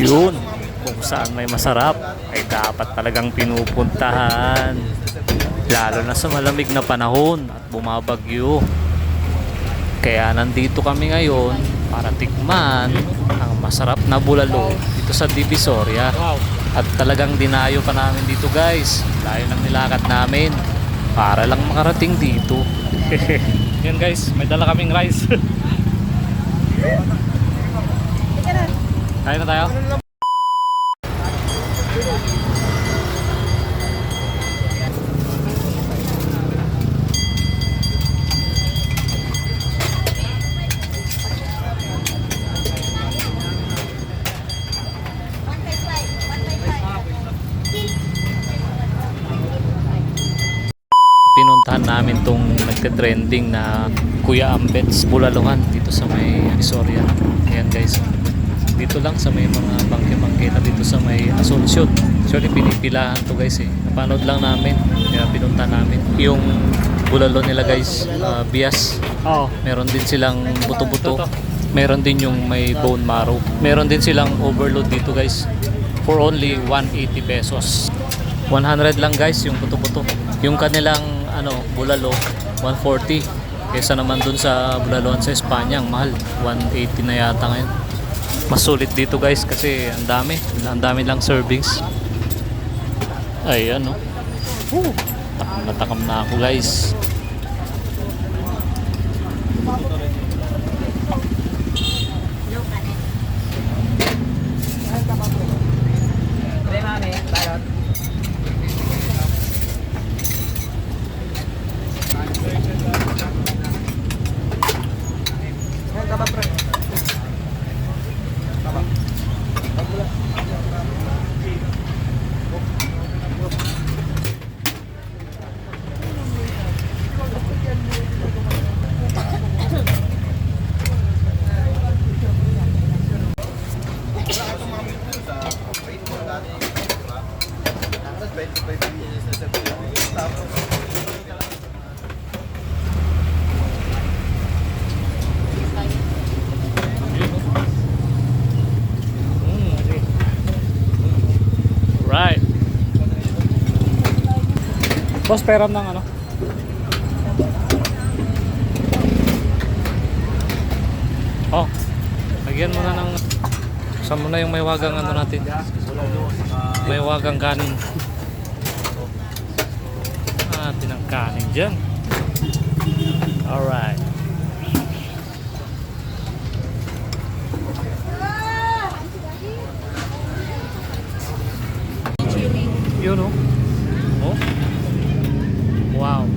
Yun, kung saan may masarap ay dapat talagang pinupuntahan. Lalo na sa malamig na panahon at bumabagyo. Kaya nandito kami ngayon para tikman ang masarap na bulalo dito sa Divisoria. At talagang dinayo pa namin dito guys. Layo ng nilakad namin para lang makarating dito. Yan guys, may dala kaming rice. Kain na tayo? pinuntahan namin tong nagka-trending na Kuya Ambets Bulaluhan dito sa may Visoria. Ayan guys. Dito lang sa may mga bangke-bangke na dito sa may Asuncion. Actually pinipilahan to guys eh. Napanood lang namin. Kaya pinunta namin. Yung bulalo nila guys, ah, bias. Oo. Meron din silang buto-buto. Meron din yung may bone marrow. Meron din silang overload dito guys. For only 180 pesos. 100 lang guys yung buto-buto. Yung kanilang ano, bulalo 140. Kesa naman dun sa bulaloan sa Espanya, ang mahal. 180 na yata ngayon. Mas sulit dito guys kasi ang dami. Ang dami lang servings. Ay ano. Woo! Takam na takam na ako guys. Right. Boss, peram ng ano? Oh. Lagyan mo na ng Saan mo na yung may wagang ano natin? May wagang kanin. Ah, tinang kanin dyan. Alright. Yun oh. Oh. Wow.